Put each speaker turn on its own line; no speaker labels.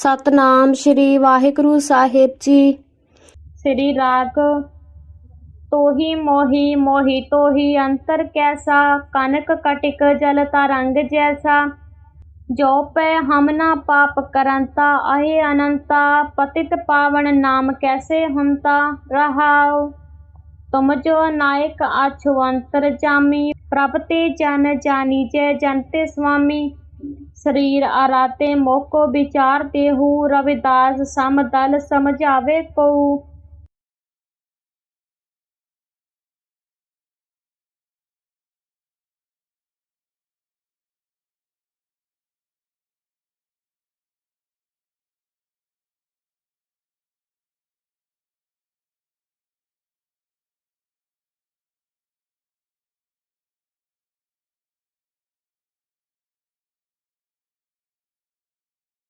ਸਤਨਾਮ ਸ਼੍ਰੀ ਵਾਹਿਗੁਰੂ ਸਾਹਿਬ ਜੀ
ਸ੍ਰੀ ਰਾਗ ਤੋਹੀ ਮੋਹੀ ਮੋਹੀ ਤੋਹੀ ਅੰਤਰ ਕੈਸਾ ਕਨਕ ਕਟਿਕ ਜਲ ਤਰੰਗ ਜੈਸਾ ਜੋ ਪੈ ਹਮ ਨਾ ਪਾਪ ਕਰੰਤਾ ਅਹੇ ਅਨੰਤਾ ਪਤਿਤ ਪਾਵਨ ਨਾਮ ਕੈਸੇ ਹੁੰਤਾ ਰਹਾਉ ਤੁਮ ਜੋ ਨਾਇਕ ਅਛਵੰਤਰ ਜਾਮੀ ਪ੍ਰਭ ਤੇ ਜਨ ਜਾਨੀਜੈ ਜਨ ਤੇ ਸੁਆਮੀ ਸਰੀਰ ਆਰਾਤੇ ਮੋਕੋ ਵਿਚਾਰ ਤੇ ਹੂ ਰਵਿਦਾਸ ਸਮਦਲ ਸਮਝਾਵੇ ਕੋ